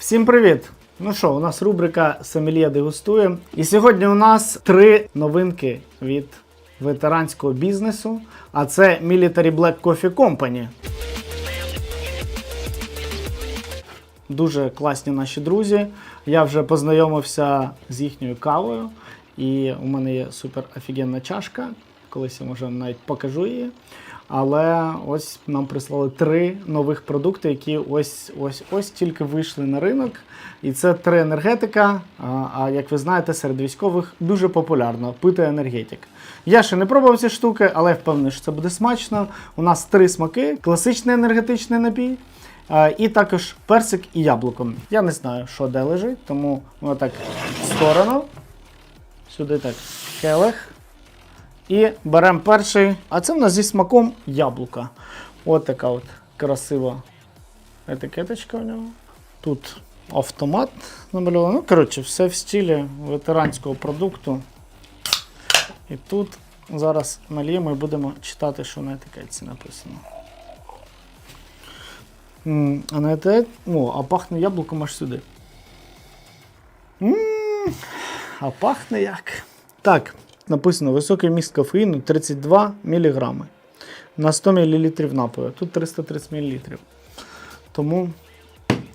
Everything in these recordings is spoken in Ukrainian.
Всім привіт! Ну що, у нас рубрика Сомельє дегустує. І сьогодні у нас три новинки від ветеранського бізнесу, а це Military Black Coffee Company. Дуже класні наші друзі. Я вже познайомився з їхньою кавою, і у мене є супер офігенна чашка. Колись я може навіть покажу її. Але ось нам прислали три нових продукти, які ось ось ось тільки вийшли на ринок. І це три енергетика. А, як ви знаєте, серед військових дуже популярно пити енергетик. Я ще не пробував ці штуки, але я впевнений, що це буде смачно. У нас три смаки: класичний енергетичний напій. І також персик і яблуко. Я не знаю, що де лежить, тому ми так в сторону. Сюди так келих. І беремо перший. А це в нас зі смаком яблука. От така от красива етикеточка в нього. Тут автомат намальований. Ну, коротше, все в стилі ветеранського продукту. І тут зараз наліємо і будемо читати, що на етикетці написано. А на етикет... О, а пахне яблуком аж сюди. М, А пахне як. Так, написано високий міст кофеїну 32 мг на 100 мл напою. Тут 330 мл. Тому,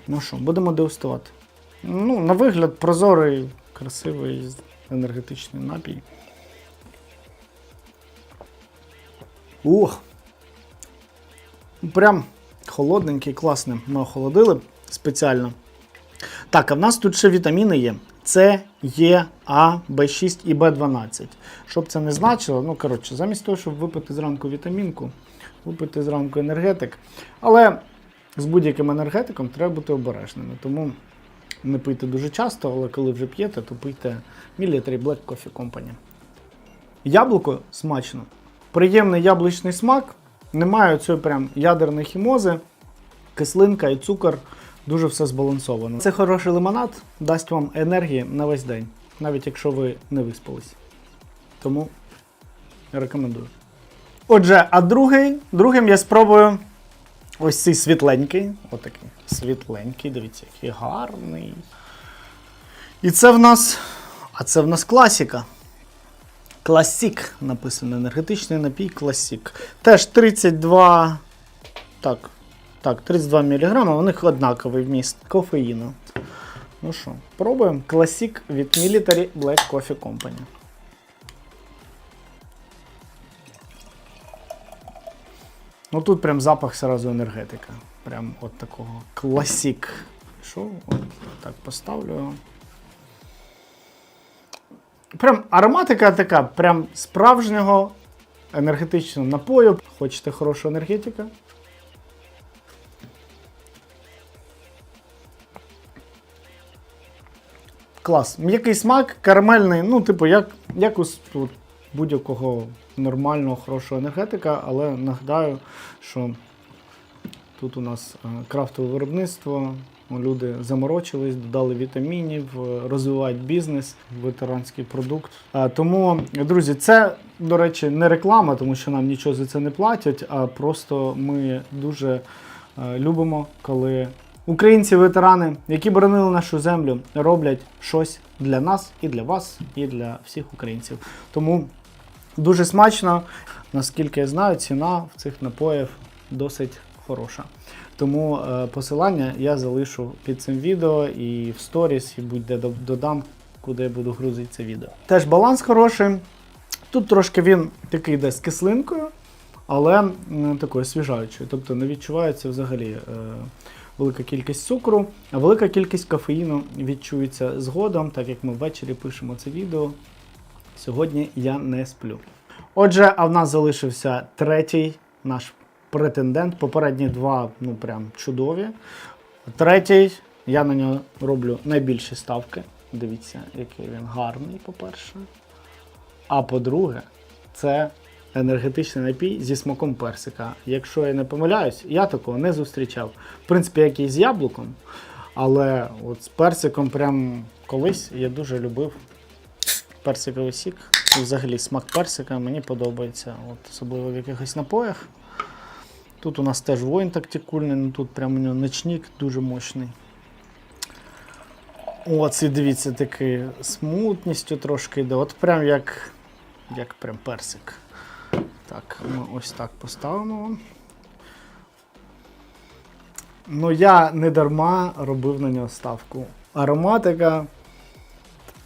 ну що, будемо дегустувати. Ну, на вигляд, прозорий, красивий енергетичний напій. Ух! Прям холодненький, класний. Ми охолодили спеціально. Так, а в нас тут ще вітаміни є. С, Е, А, В6 і В12. Щоб це не значило, ну коротше, замість того, щоб випити зранку вітамінку, випити зранку енергетик. Але з будь-яким енергетиком треба бути обережними. Тому не пийте дуже часто, але коли вже п'єте, то пийте Military Black Coffee Company. Яблуко смачно. Приємний яблучний смак. Немає цієї прям ядерної хімози, кислинка і цукор. Дуже все збалансовано. Це хороший лимонад, дасть вам енергії на весь день, навіть якщо ви не виспались. Тому рекомендую. Отже, а другий, другим я спробую ось цей світленький. Отакий світленький, дивіться, який гарний. І це в нас. А це в нас класіка. Класік написано енергетичний напій Класік. Теж 32. Так, так, 32 мг, у них однаковий вміст кофеїну. Ну що, пробуємо. Класік від Military Black Coffee Company. Ну тут прям запах сразу енергетика. Прям от такого класік. Що? От так поставлю. Прям ароматика така, прям справжнього енергетичного напою. Хочете хорошого енергетика? Клас. М'який смак, карамельний, ну, типу, як, як у будь-якого нормального, хорошого енергетика, але нагадаю, що тут у нас е, крафтове виробництво. Люди заморочились, додали вітамінів, е, розвивають бізнес, ветеранський продукт. Е, Тому, друзі, це, до речі, не реклама, тому що нам нічого за це не платять, а просто ми дуже любимо, коли українці-ветерани, які боронили нашу землю, роблять щось для нас і для вас, і для всіх українців. Тому дуже смачно, наскільки я знаю, ціна в цих напоїв досить хороша. Тому е, посилання я залишу під цим відео і в сторіс, і будь-де додам, куди я буду грузити це відео. Теж баланс хороший. Тут трошки він такий йде з кислинкою, але такою освіжаючою. Тобто не відчувається взагалі е, велика кількість цукру, а велика кількість кофеїну відчується згодом, так як ми ввечері пишемо це відео. Сьогодні я не сплю. Отже, а в нас залишився третій наш претендент. Попередні два, ну прям чудові. Третій, я на нього роблю найбільші ставки. Дивіться, який він гарний, по-перше. А по-друге, це енергетичний напій зі смаком персика. Якщо я не помиляюсь, я такого не зустрічав. В принципі, як і з яблуком. Але от з персиком, прям колись я дуже любив персиковий сік. І взагалі смак персика мені подобається, от, особливо в якихось напоях. Тут у нас теж воїн тактикульний, ну тут прям у нього ночник дуже мощний. О, це дивіться, такий смутністю трошки йде. От прям як, як прям персик. Так, ми ось так поставимо. Ну, я не дарма робив на нього ставку. Ароматика.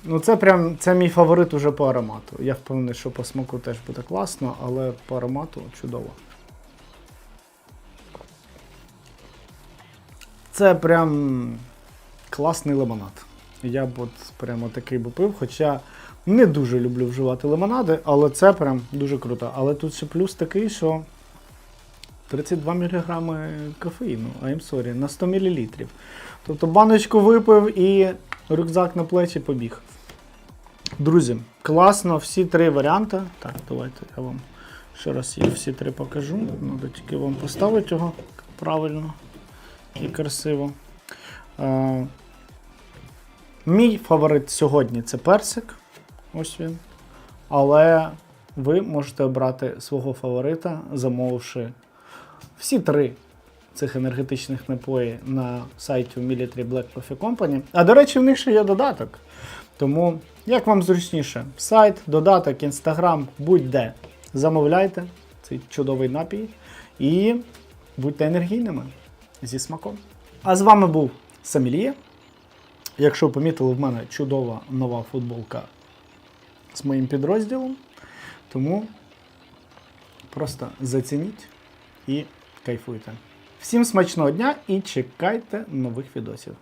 Ну, це прям це мій фаворит уже по аромату. Я впевнений, що по смаку теж буде класно, але по аромату чудово. Це прям класний лимонад. Я б от прямо такий би пив, хоча не дуже люблю вживати лимонади, але це прям дуже круто. Але тут ще плюс такий, що 32 мг кофеїну, I'm sorry, на 100 мл. Тобто баночку випив і рюкзак на плечі побіг. Друзі, класно, всі три варіанти. Так, давайте я вам ще раз їх всі три покажу. Надо тільки вам поставити його правильно і красиво. Мій фаворит сьогодні це персик. Ось він. Але ви можете обрати свого фаворита, замовивши всі три цих енергетичних напої на сайті Military Black Coffee Company. А до речі, в них ще є додаток. Тому, як вам зручніше, сайт, додаток, інстаграм, будь-де. Замовляйте цей чудовий напій і будьте енергійними зі смаком. А з вами був Самілія. Якщо помітили, в мене чудова нова футболка з моїм підрозділом. Тому просто зацініть і кайфуйте. Всім смачного дня і чекайте нових відосів.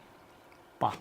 Па!